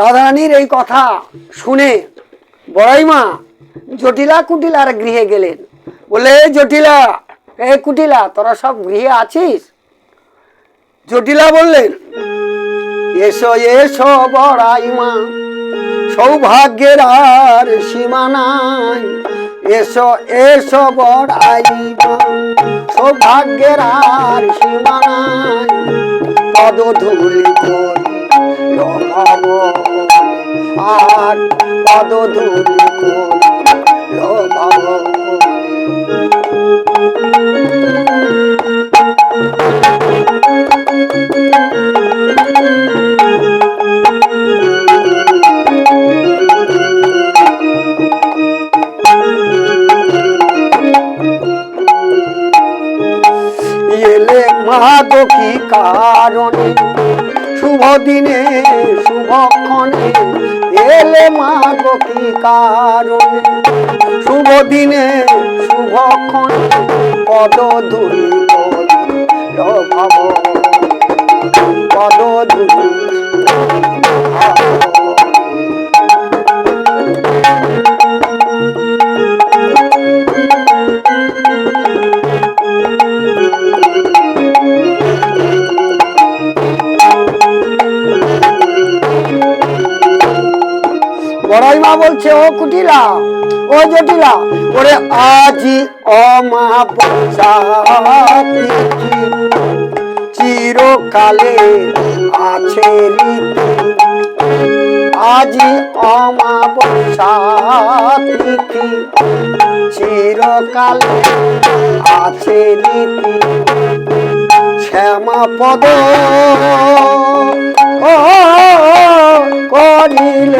রাধারানীর এই কথা শুনে বড়াই মা জটিলা কুটিলার গৃহে গেলেন। বলে জটিলা, এ কুটিলা, তোরা সব গৃহে আছিস? জটিলা বললেন, এসো এসো বড়াই মা সৌভাগ্যের আর সীমা নাই। এসো এসো বড়াই মা সৌভাগ্যের আর সীমা নাই। পদধূলি করি আর পদধূলি করি লোভাব এলে মাগো কি কারণে শুভ দিনে শুভক্ষণে এলে মা গো কি কারণে? শুভ দিনে শুভক্ষণে পদ ধুলি ভাব বড়াই মা বলছে, ও কুটিলা, ও জটিলা, ওরে আজি তিথি চিরকালে আছে আজি অমাবস্যা তিথি চিরকালে আছে রীতি শ্যামা পদ ও করিলে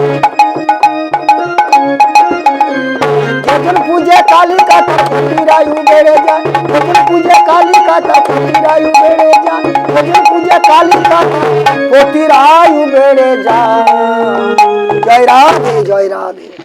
काली का काता रायु बेड़े जान भजन पूजे काली का काता रायु बेड़े जान भजन पूजे काली का काता रायु बेड़े जान। जय राधे जय राधे।